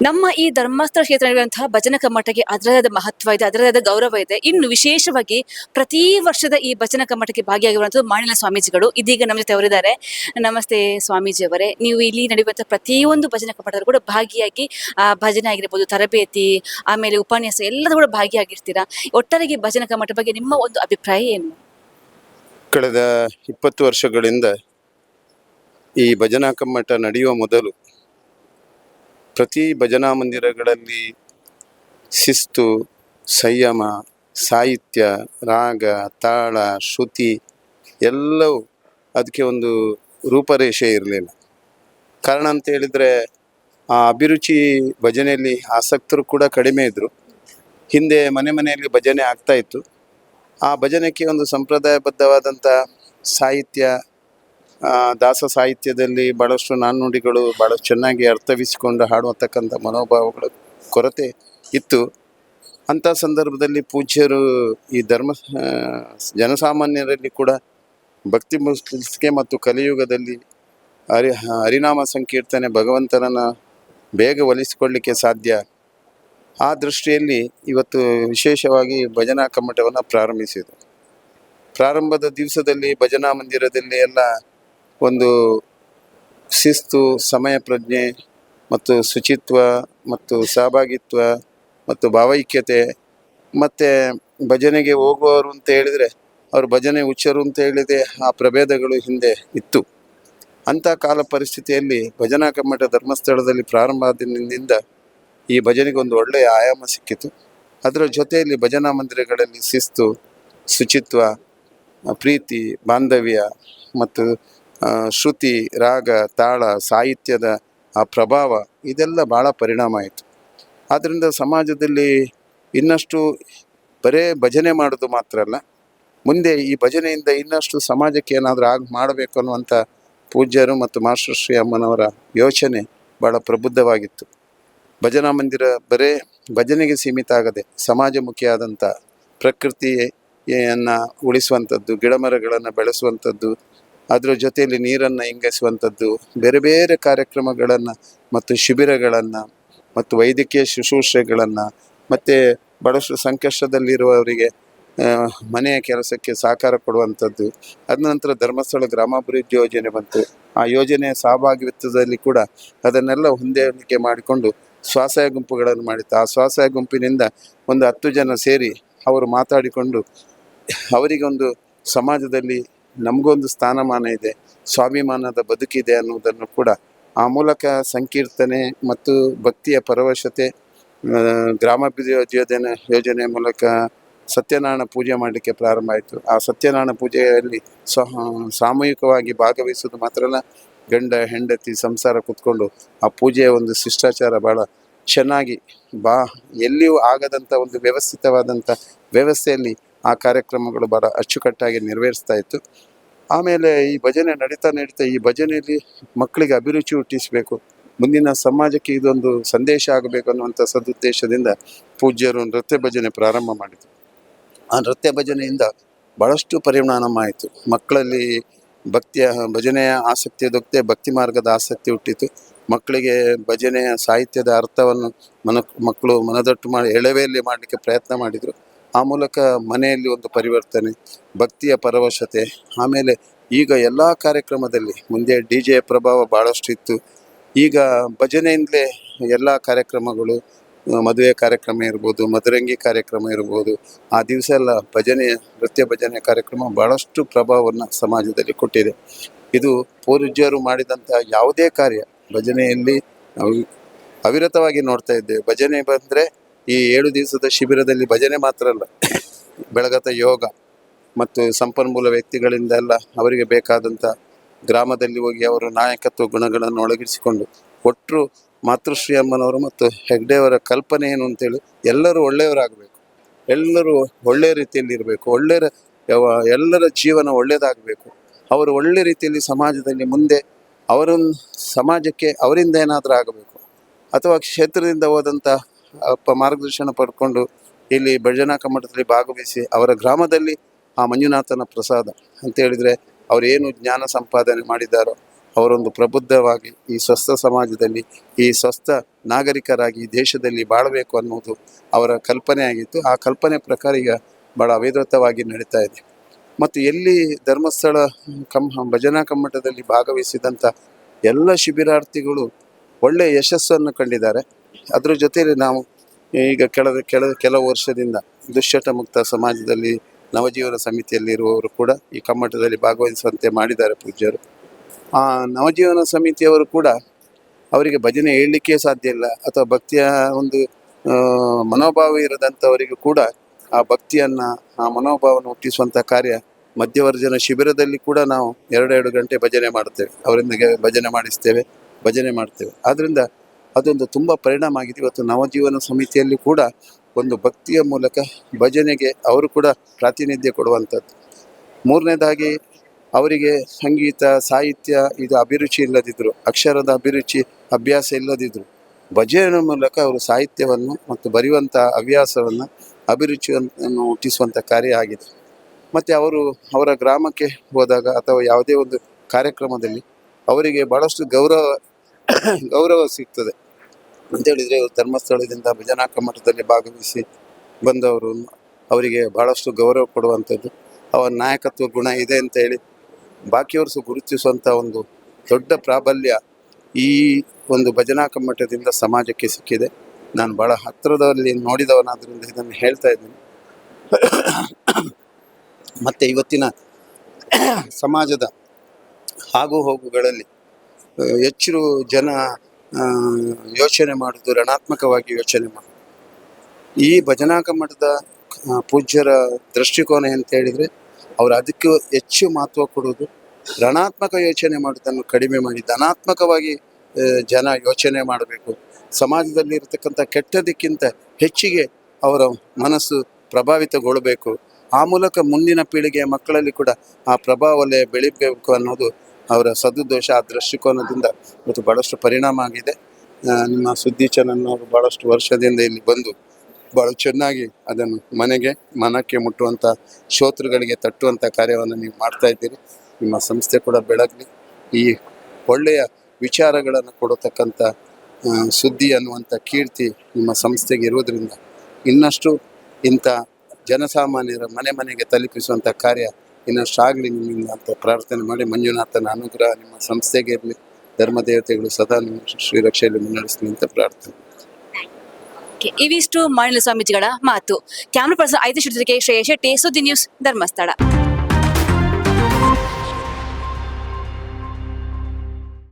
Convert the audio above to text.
ನಮ್ಮ ಈ ಧರ್ಮಸ್ಥಳ ಕ್ಷೇತ್ರ ಇರುವಂತಹ ಭಜನ ಕಮ್ಮಟಕ್ಕೆ ಅದರದಾದ ಮಹತ್ವ ಇದೆ ಅದರದಾದ ಗೌರವ ಇದೆ. ಇನ್ನು ವಿಶೇಷವಾಗಿ ಪ್ರತಿ ವರ್ಷದ ಈ ಭಜನ ಕಮ್ಮಟಕ್ಕೆ ಭಾಗಿಯಾಗಿರುವಂತಹ ಮಾಣಿಲ ಸ್ವಾಮೀಜಿಗಳು. ಇದೀಗ ನಮ್ಮ ಜೊತೆ ಅವರಿದ್ದಾರೆ. ನಮಸ್ತೆ ಸ್ವಾಮೀಜಿ ಅವರೇ ನೀವು ಇಲ್ಲಿ ನಡೆಯುವಂತಹ ಪ್ರತಿಯೊಂದು ಭಜನ ಕಮ್ಮಟದಲ್ಲೂ ಕೂಡ ಭಾಗಿಯಾಗಿ ಆ, ಭಜನೆ ಆಗಿರ್ಬೋದು ತರಬೇತಿ ಆಮೇಲೆ ಉಪನ್ಯಾಸ ಎಲ್ಲದೂ ಕೂಡ ಭಾಗಿಯಾಗಿರ್ತೀರಾ? ಒಟ್ಟಾರೆಗೆ ಭಜನ ಕಮ್ಮಟ ಬಗ್ಗೆ ನಿಮ್ಮ ಒಂದು ಅಭಿಪ್ರಾಯ ಏನು? ಕಳೆದ ಇಪ್ಪತ್ತು ವರ್ಷಗಳಿಂದ ಈ ಭಜನಾ ಕಮ್ಮಟ ನಡೆಯುವ ಮೊದಲು ಪ್ರತಿ ಭಜನಾ ಮಂದಿರಗಳಲ್ಲಿ ಶಿಸ್ತು, ಸಂಯಮ, ಸಾಹಿತ್ಯ, ರಾಗ, ತಾಳ, ಶ್ರುತಿ ಎಲ್ಲವೂ ಅದಕ್ಕೆ ಒಂದು ರೂಪರೇಷೆ ಇರಲಿಲ್ಲ. ಕಾರಣ ಅಂತ ಹೇಳಿದರೆ ಆ ಅಭಿರುಚಿ ಭಜನೆಯಲ್ಲಿ ಆಸಕ್ತರು ಕೂಡ ಕಡಿಮೆ ಇದ್ದರು ಹಿಂದೆ ಮನೆ ಮನೆಯಲ್ಲಿ ಭಜನೆ ಆಗ್ತಾಯಿತ್ತು ಆ ಭಜನೆಗೆ ಒಂದು ಸಂಪ್ರದಾಯಬದ್ಧವಾದಂಥ ಸಾಹಿತ್ಯ ದಾಸ ಸಾಹಿತ್ಯದಲ್ಲಿ ಭಾಳಷ್ಟು ನಾಣ್ಣುಡಿಗಳು ಭಾಳಷ್ಟು ಚೆನ್ನಾಗಿ ಅರ್ಥವಿಸಿಕೊಂಡು ಹಾಡುವತಕ್ಕಂಥ ಮನೋಭಾವಗಳ ಕೊರತೆ ಇತ್ತು. ಅಂಥ ಸಂದರ್ಭದಲ್ಲಿ ಪೂಜ್ಯರು ಈ ಧರ್ಮ ಜನಸಾಮಾನ್ಯರಲ್ಲಿ ಕೂಡ ಭಕ್ತಿ ಮುಸ್ಲಿಸ್ಕೆ ಮತ್ತು ಕಲಿಯುಗದಲ್ಲಿ ಹರಿ, ಹರಿನಾಮ ಸಂಕೀರ್ತನೆ ಭಗವಂತನನ್ನು ಬೇಗ ಒಲಿಸಿಕೊಳ್ಳಿಕ್ಕೆ ಸಾಧ್ಯ. ಆ ದೃಷ್ಟಿಯಲ್ಲಿ ಇವತ್ತು ವಿಶೇಷವಾಗಿ ಭಜನಾ ಕಮ್ಮಟವನ್ನು ಪ್ರಾರಂಭಿಸಿದರು. ಪ್ರಾರಂಭದ ದಿವಸದಲ್ಲಿ ಭಜನಾ ಮಂದಿರದಲ್ಲಿ ಎಲ್ಲ ಒಂದು ಶಿಸ್ತು, ಸಮಯ ಪ್ರಜ್ಞೆ ಮತ್ತು ಶುಚಿತ್ವ ಮತ್ತು ಸಹಭಾಗಿತ್ವ ಮತ್ತು ಭಾವೈಕ್ಯತೆ, ಮತ್ತು ಭಜನೆಗೆ ಹೋಗುವವರು ಅಂತ ಹೇಳಿದರೆ ಅವರು ಭಜನೆ ಹುಚ್ಚರು ಅಂತ ಹೇಳಿದೆ, ಆ ಪ್ರಭೇದಗಳು ಹಿಂದೆ ಇತ್ತು. ಅಂಥ ಕಾಲ ಪರಿಸ್ಥಿತಿಯಲ್ಲಿ ಭಜನಾ ಕಮ್ಮಟ ಧರ್ಮಸ್ಥಳದಲ್ಲಿ ಪ್ರಾರಂಭ ಆದಿನಿಂದ ಈ ಭಜನೆಗೆ ಒಂದು ಒಳ್ಳೆಯ ಆಯಾಮ ಸಿಕ್ಕಿತು. ಅದರ ಜೊತೆಯಲ್ಲಿ ಭಜನಾ ಮಂದಿರಗಳಲ್ಲಿ ಶಿಸ್ತು, ಶುಚಿತ್ವ, ಪ್ರೀತಿ, ಬಾಂಧವ್ಯ ಮತ್ತು ಶ್ರುತಿ, ರಾಗ, ತಾಳ, ಸಾಹಿತ್ಯದ ಆ ಪ್ರಭಾವ ಇದೆಲ್ಲ ಭಾಳ ಪರಿಣಾಮ ಆಯಿತು. ಆದ್ದರಿಂದ ಸಮಾಜದಲ್ಲಿ ಇನ್ನಷ್ಟು ಬರೇ ಭಜನೆ ಮಾಡೋದು ಮಾತ್ರ ಅಲ್ಲ, ಮುಂದೆ ಈ ಭಜನೆಯಿಂದ ಇನ್ನಷ್ಟು ಸಮಾಜಕ್ಕೆ ಏನಾದರೂ ಆಗ ಮಾಡಬೇಕು ಅನ್ನುವಂಥ ಪೂಜ್ಯರು ಮತ್ತು ಮಾಸ್ಟರ್ ಶ್ರೀ ಅಮ್ಮನವರ ಯೋಚನೆ ಭಾಳ ಪ್ರಬುದ್ಧವಾಗಿತ್ತು. ಭಜನಾ ಮಂದಿರ ಬರೇ ಭಜನೆಗೆ ಸೀಮಿತ ಆಗದೆ ಸಮಾಜಮುಖಿಯಾದಂಥ ಪ್ರಕೃತಿಯನ್ನು ಉಳಿಸುವಂಥದ್ದು ಗಿಡಮರಗಳನ್ನು ಬೆಳೆಸುವಂಥದ್ದು ಅದರ ಜೊತೆಯಲ್ಲಿ ನೀರನ್ನು ಇಂಗಿಸುವಂಥದ್ದು, ಬೇರೆ ಬೇರೆ ಕಾರ್ಯಕ್ರಮಗಳನ್ನು ಮತ್ತು ಶಿಬಿರಗಳನ್ನು ಮತ್ತು ವೈದ್ಯಕೀಯ ಶುಶ್ರೂಷೆಗಳನ್ನು ಮತ್ತು ಬಹಳಷ್ಟು ಸಂಕಷ್ಟದಲ್ಲಿರುವವರಿಗೆ ಮನೆಯ ಕೆಲಸಕ್ಕೆ ಸಹಕಾರ ಕೊಡುವಂಥದ್ದು. ಅದ ನಂತರ ಧರ್ಮಸ್ಥಳ ಗ್ರಾಮಾಭಿವೃದ್ಧಿ ಯೋಜನೆ ಬಂತು. ಆ ಯೋಜನೆಯ ಸಹಭಾಗಿತ್ವದಲ್ಲಿ ಕೂಡ ಅದನ್ನೆಲ್ಲ ಹೊಂದಾಣಿಕೆ ಮಾಡಿಕೊಂಡು ಸ್ವಸಹಾಯ ಗುಂಪುಗಳನ್ನು ಮಾಡಿತ್ತು. ಆ ಸ್ವಸಹಾಯ ಗುಂಪಿನಿಂದ ಒಂದು ಹತ್ತು ಜನ ಸೇರಿ ಅವರು ಮಾತಾಡಿಕೊಂಡು ಅವರಿಗೊಂದು ಸಮಾಜದಲ್ಲಿ ನಮಗೊಂದು ಸ್ಥಾನಮಾನ ಇದೆ, ಸ್ವಾಭಿಮಾನದ ಬದುಕಿದೆ ಅನ್ನುವುದನ್ನು ಕೂಡ ಆ ಮೂಲಕ ಸಂಕೀರ್ತನೆ ಮತ್ತು ಭಕ್ತಿಯ ಪರವಶತೆ ಗ್ರಾಮಾಭಿವೃದ್ಧಿ ಯೋಜನೆ ಯೋಜನೆ ಮೂಲಕ ಸತ್ಯನಾರಾಯಣ ಪೂಜೆ ಮಾಡಲಿಕ್ಕೆ ಪ್ರಾರಂಭ ಆಯಿತು. ಆ ಸತ್ಯನಾರಾಯಣ ಪೂಜೆಯಲ್ಲಿ ಸಹ ಸಾಮೂಹಿಕವಾಗಿ ಭಾಗವಹಿಸೋದು ಮಾತ್ರ ಅಲ್ಲ, ಗಂಡ, ಹೆಂಡತಿ, ಸಂಸಾರ ಕೂತ್ಕೊಂಡು ಆ ಪೂಜೆಯ ಒಂದು ಶಿಷ್ಟಾಚಾರ ಭಾಳ ಚೆನ್ನಾಗಿ ಬಾ, ಎಲ್ಲಿಯೂ ಆಗದಂಥ ಒಂದು ವ್ಯವಸ್ಥಿತವಾದಂಥ ವ್ಯವಸ್ಥೆಯಲ್ಲಿ ಆ ಕಾರ್ಯಕ್ರಮಗಳು ಬಹಳ ಅಚ್ಚುಕಟ್ಟಾಗಿ ನೆರವೇರಿಸ್ತಾ ಇತ್ತು. ಆಮೇಲೆ ಈ ಭಜನೆ ನಡೀತಾ ನಡೀತಾ ಈ ಭಜನೆಯಲ್ಲಿ ಮಕ್ಕಳಿಗೆ ಅಭಿರುಚಿ ಹುಟ್ಟಿಸಬೇಕು. ಮುಂದಿನ ಸಮಾಜಕ್ಕೆ ಇದೊಂದು ಸಂದೇಶ ಆಗಬೇಕು ಅನ್ನುವಂಥ ಸದುದ್ದೇಶದಿಂದ ಪೂಜ್ಯರು ನೃತ್ಯ ಭಜನೆ ಪ್ರಾರಂಭ ಮಾಡಿದರು. ಆ ನೃತ್ಯ ಭಜನೆಯಿಂದ ಭಾಳಷ್ಟು ಪರಿಣಾಮ ಆಯಿತು ಮಕ್ಕಳಲ್ಲಿ ಭಕ್ತಿಯ ಭಜನೆಯ ಆಸಕ್ತಿ ದೊಕ್ತೆ ಭಕ್ತಿ ಮಾರ್ಗದ ಆಸಕ್ತಿ ಹುಟ್ಟಿತು. ಮಕ್ಕಳಿಗೆ ಭಜನೆಯ ಸಾಹಿತ್ಯದ ಅರ್ಥವನ್ನು ಮನ ಮಕ್ಕಳು ಮನದಟ್ಟು ಮಾಡಿ ಎಳವೆಯಲ್ಲಿ ಮಾಡಲಿಕ್ಕೆ ಪ್ರಯತ್ನ ಮಾಡಿದರು. ಆ ಮೂಲಕ ಮನೆಯಲ್ಲಿ ಒಂದು ಪರಿವರ್ತನೆ, ಭಕ್ತಿಯ ಪರವಶತೆ, ಆಮೇಲೆ ಈಗ ಎಲ್ಲ ಕಾರ್ಯಕ್ರಮದಲ್ಲಿ ಮುಂದೆ ಡಿ ಜೆ ಪ್ರಭಾವ ಭಾಳಷ್ಟು ಇತ್ತು. ಈಗ ಭಜನೆಯಿಂದಲೇ ಎಲ್ಲ ಕಾರ್ಯಕ್ರಮಗಳು, ಮದುವೆ ಕಾರ್ಯಕ್ರಮ ಇರ್ಬೋದು ಮಧುರಂಗಿ ಕಾರ್ಯಕ್ರಮ ಇರ್ಬೋದು, ಆ ದಿವಸ ಎಲ್ಲ ಭಜನೆ, ನೃತ್ಯ ಭಜನೆ ಕಾರ್ಯಕ್ರಮ ಭಾಳಷ್ಟು ಪ್ರಭಾವವನ್ನು ಸಮಾಜದಲ್ಲಿ ಕೊಟ್ಟಿದೆ. ಇದು ಪೂರ್ವಜರು ಮಾಡಿದಂಥ ಯಾವುದೇ ಕಾರ್ಯ, ಭಜನೆಯಲ್ಲಿ ಅವಿರತವಾಗಿ ನೋಡ್ತಾ ಇದ್ದೇವೆ. ಭಜನೆ ಬಂದರೆ ಈ ಏಳು ದಿವಸದ ಶಿಬಿರದಲ್ಲಿ ಭಜನೆ ಮಾತ್ರ ಅಲ್ಲ ಬೆಳಗತ ಯೋಗ ಮತ್ತು ಸಂಪನ್ಮೂಲ ವ್ಯಕ್ತಿಗಳಿಂದ ಎಲ್ಲ ಅವರಿಗೆ ಬೇಕಾದಂಥ ಗ್ರಾಮದಲ್ಲಿ ಹೋಗಿ ಅವರ ನಾಯಕತ್ವ ಗುಣಗಳನ್ನು ಒಳಗಿಸಿಕೊಂಡು ಒಟ್ಟರು ಮಾತೃಶ್ರೀ ಅಮ್ಮನವರು ಮತ್ತು ಹೆಗ್ಡೆಯವರ ಕಲ್ಪನೆ ಏನು ಅಂತೇಳಿ ಎಲ್ಲರೂ ಒಳ್ಳೆಯವರಾಗಬೇಕು. ಎಲ್ಲರೂ ಒಳ್ಳೆಯ ರೀತಿಯಲ್ಲಿ ಇರಬೇಕು. ಒಳ್ಳೆಯ ಎಲ್ಲರ ಜೀವನ ಒಳ್ಳೆಯದಾಗಬೇಕು ಅವರು ಒಳ್ಳೆ ರೀತಿಯಲ್ಲಿ ಸಮಾಜದಲ್ಲಿ ಮುಂದೆ ಅವರ ಸಮಾಜಕ್ಕೆ ಅವರಿಂದ ಏನಾದರೂ ಆಗಬೇಕು. ಅಥವಾ ಕ್ಷೇತ್ರದಿಂದ ಹೋದಂಥ ಮಾರ್ಗದರ್ಶನ ಪಡ್ಕೊಂಡು ಇಲ್ಲಿ ಭಜನಾ ಕಮ್ಮಟದಲ್ಲಿ ಭಾಗವಹಿಸಿ ಅವರ ಗ್ರಾಮದಲ್ಲಿ ಆ ಮಂಜುನಾಥನ ಪ್ರಸಾದ ಅಂತ ಹೇಳಿದರೆ ಏನು ಜ್ಞಾನ ಸಂಪಾದನೆ ಮಾಡಿದ್ದಾರೋ ಅವರೊಂದು ಪ್ರಬುದ್ಧವಾಗಿ ಈ ಸ್ವಸ್ಥ ಸಮಾಜದಲ್ಲಿ, ಈ ಸ್ವಸ್ಥ ನಾಗರಿಕರಾಗಿ ದೇಶದಲ್ಲಿ ಬಾಳಬೇಕು ಅನ್ನೋದು ಅವರ ಕಲ್ಪನೆ ಆಗಿತ್ತು. ಆ ಕಲ್ಪನೆ ಪ್ರಕಾರ ಈಗ ಭಾಳ ಅವಿರತವಾಗಿ ನಡೀತಾ ಇದೆ. ಮತ್ತು ಎಲ್ಲಿ ಧರ್ಮಸ್ಥಳ ಕಮ್ ಭಜನಾ ಕಮ್ಮಟದಲ್ಲಿ ಭಾಗವಹಿಸಿದಂಥ ಎಲ್ಲ ಶಿಬಿರಾರ್ಥಿಗಳು ಒಳ್ಳೆಯ ಯಶಸ್ಸನ್ನು ಕಂಡಿದ್ದಾರೆ. ಅದರ ಜೊತೆಯಲ್ಲಿ ನಾವು ಈಗ ಕೆಳದ, ಕೆಳ, ಕೆಲವು ವರ್ಷದಿಂದ ದುಶ್ಚಟ ಮುಕ್ತ ಸಮಾಜದಲ್ಲಿ ನವಜೀವನ ಸಮಿತಿಯಲ್ಲಿರುವವರು ಕೂಡ ಈ ಕಮ್ಮಟದಲ್ಲಿ ಭಾಗವಹಿಸುವಂತೆ ಮಾಡಿದ್ದಾರೆ ಪೂಜ್ಯರು. ಆ ನವಜೀವನ ಸಮಿತಿಯವರು ಕೂಡ ಅವರಿಗೆ ಭಜನೆ ಹೇಳಲಿಕ್ಕೆ ಸಾಧ್ಯ ಇಲ್ಲ ಅಥವಾ ಭಕ್ತಿಯ ಒಂದು ಮನೋಭಾವ ಇರದಂಥವರಿಗೂ ಕೂಡ ಆ ಭಕ್ತಿಯನ್ನು, ಆ ಮನೋಭಾವವನ್ನು ಹುಟ್ಟಿಸುವಂಥ ಕಾರ್ಯ ಮಧ್ಯವರ್ಜನ ಶಿಬಿರದಲ್ಲಿ ಕೂಡ ನಾವು ಎರಡೆರಡು ಗಂಟೆ ಭಜನೆ ಮಾಡ್ತೇವೆ ಅವರಿಂದ ಭಜನೆ ಮಾಡಿಸ್ತೇವೆ, ಭಜನೆ ಮಾಡ್ತೇವೆ ಆದ್ದರಿಂದ ಅದೊಂದು ತುಂಬ ಪರಿಣಾಮ ಆಗಿದೆ. ಇವತ್ತು ನವಜೀವನ ಸಮಿತಿಯಲ್ಲಿ ಕೂಡ ಒಂದು ಭಕ್ತಿಯ ಮೂಲಕ ಭಜನೆಗೆ ಅವರು ಕೂಡ ಪ್ರಾತಿನಿಧ್ಯ ಕೊಡುವಂಥದ್ದು. ಮೂರನೇದಾಗಿ ಅವರಿಗೆ ಸಂಗೀತ, ಸಾಹಿತ್ಯ ಇದು ಅಭಿರುಚಿ ಇಲ್ಲದಿದ್ದರು ಅಕ್ಷರದ ಅಭಿರುಚಿ, ಅಭ್ಯಾಸ ಇಲ್ಲದಿದ್ದರು ಭಜನೆ ಮೂಲಕ ಅವರು ಸಾಹಿತ್ಯವನ್ನು ಮತ್ತು ಬರೆಯುವಂಥ ಹವ್ಯಾಸವನ್ನು, ಅಭಿರುಚಿಯನ್ನು ಹುಟ್ಟಿಸುವಂಥ ಕಾರ್ಯ ಆಗಿದೆ. ಮತ್ತು ಅವರು ಅವರ ಗ್ರಾಮಕ್ಕೆ ಹೋದಾಗ ಅಥವಾ ಯಾವುದೇ ಒಂದು ಕಾರ್ಯಕ್ರಮದಲ್ಲಿ ಅವರಿಗೆ ಭಾಳಷ್ಟು ಗೌರವ ಗೌರವ ಸಿಗ್ತದೆ. ಅಂತೇಳಿದರೆ ಇವರು ಧರ್ಮಸ್ಥಳದಿಂದ ಭಜನಾ ಮಠದಲ್ಲಿ ಭಾಗವಹಿಸಿ ಬಂದವರು. ಅವರಿಗೆ ಭಾಳಷ್ಟು ಗೌರವ ಕೊಡುವಂಥದ್ದು. ಅವರ ನಾಯಕತ್ವ ಗುಣ ಇದೆ ಅಂತ ಹೇಳಿ ಬಾಕಿಯವರು ಗುರುತಿಸುವಂಥ ಒಂದು ದೊಡ್ಡ ಪ್ರಾಬಲ್ಯ ಈ ಒಂದು ಭಜನಾ ಕಮ್ಮಟದಿಂದ ಸಮಾಜಕ್ಕೆ ಸಿಕ್ಕಿದೆ. ನಾನು ಭಾಳ ಹತ್ತಿರದಲ್ಲಿ ನೋಡಿದವನಾದ್ರಿಂದ ಇದನ್ನು ಹೇಳ್ತಾ ಇದ್ದೀನಿ. ಮತ್ತು ಇವತ್ತಿನ ಸಮಾಜದ ಆಗು ಹೋಗುಗಳಲ್ಲಿ ಹೆಚ್ಚು ಜನ ಯೋಚನೆ ಮಾಡುದು, ಋಣಾತ್ಮಕವಾಗಿ ಯೋಚನೆ ಮಾಡೋದು. ಈ ಭಜನಾಂಗ ಮಠದ ಪೂಜ್ಯರ ದೃಷ್ಟಿಕೋನ ಅಂತ ಹೇಳಿದ್ರೆ, ಅವರು ಅದಕ್ಕೆ ಹೆಚ್ಚು ಮಹತ್ವ ಕೊಡುವುದು ಋಣಾತ್ಮಕ ಯೋಚನೆ ಮಾಡೋದನ್ನು ಕಡಿಮೆ ಮಾಡಿ, ಧನಾತ್ಮಕವಾಗಿ ಜನ ಯೋಚನೆ ಮಾಡಬೇಕು. ಸಮಾಜದಲ್ಲಿ ಇರತಕ್ಕಂಥ ಕೆಟ್ಟದಕ್ಕಿಂತ ಹೆಚ್ಚಿಗೆ ಅವರ ಮನಸ್ಸು ಪ್ರಭಾವಿತಗೊಳ್ಳಬೇಕು ಆ ಮೂಲಕ ಮುಂದಿನ ಪೀಳಿಗೆಯ ಮಕ್ಕಳಲ್ಲಿ ಕೂಡ ಆ ಪ್ರಭಾವಲ್ಲೇ ಬೆಳಿಬೇಕು ಅನ್ನೋದು ಅವರ ಸದುದ್ದೇಶ, ಆ ದೃಷ್ಟಿಕೋನದಿಂದ ಇವತ್ತು ಭಾಳಷ್ಟು ಪರಿಣಾಮ ಆಗಿದೆ. ನಿಮ್ಮ ಸುದ್ದಿ ಚಾನಲ್ ಅವರು ಭಾಳಷ್ಟು ವರ್ಷದಿಂದ ಇಲ್ಲಿ ಬಂದು ಭಾಳ ಚೆನ್ನಾಗಿ ಅದನ್ನು ಮನೆಗೆ ಮನಕ್ಕೆ ಮುಟ್ಟುವಂಥ ಶ್ರೋತೃಗಳಿಗೆ ತಟ್ಟುವಂಥ ಕಾರ್ಯವನ್ನು ನೀವು ಮಾಡ್ತಾ ಇದ್ದೀರಿ. ನಿಮ್ಮ ಸಂಸ್ಥೆ ಕೂಡ ಬೆಳಗಲಿ. ಈ ಒಳ್ಳೆಯ ವಿಚಾರಗಳನ್ನು ಕೊಡತಕ್ಕಂಥ ಸುದ್ದಿ ಅನ್ನುವಂಥ ಕೀರ್ತಿ ನಿಮ್ಮ ಸಂಸ್ಥೆಗೆ ಇರೋದರಿಂದ ಇನ್ನಷ್ಟು ಇಂಥ ಜನಸಾಮಾನ್ಯರ ಮನೆ ಮನೆಗೆ ತಲುಪಿಸುವಂಥ ಕಾರ್ಯ ಇನ್ನಷ್ಟು ಆಗಲಿ ನಿಮ್ಮಿಂದ ಅಂತ ಪ್ರಾರ್ಥನೆ ಮಾಡಿ ಮಂಜುನಾಥನ ಅನುಗ್ರಹ ನಿಮ್ಮ ಸಂಸ್ಥೆಗೆ ಇರಲಿ. ಧರ್ಮದೇವತೆಗಳು ಸದಾ ನಿಮ್ಮ ಶ್ರೀರಕ್ಷೆಯಲ್ಲಿ ಮುನ್ನಡೆಸಲಿ ಅಂತ ಪ್ರಾರ್ಥನೆ. ಇವಿಷ್ಟು ಮಾಣಿಲ ಸ್ವಾಮೀಜಿಗಳ ಮಾತು. ಕ್ಯಾಮ್ರಾ ಪರ್ಸನ್ ಐದು ಶುದ್ಧಿಗೆ ಶ್ರೇಯ ಶೆಟ್ಟಿ ಸುದ್ದಿ ನ್ಯೂಸ್ ಧರ್ಮಸ್ಥಳ.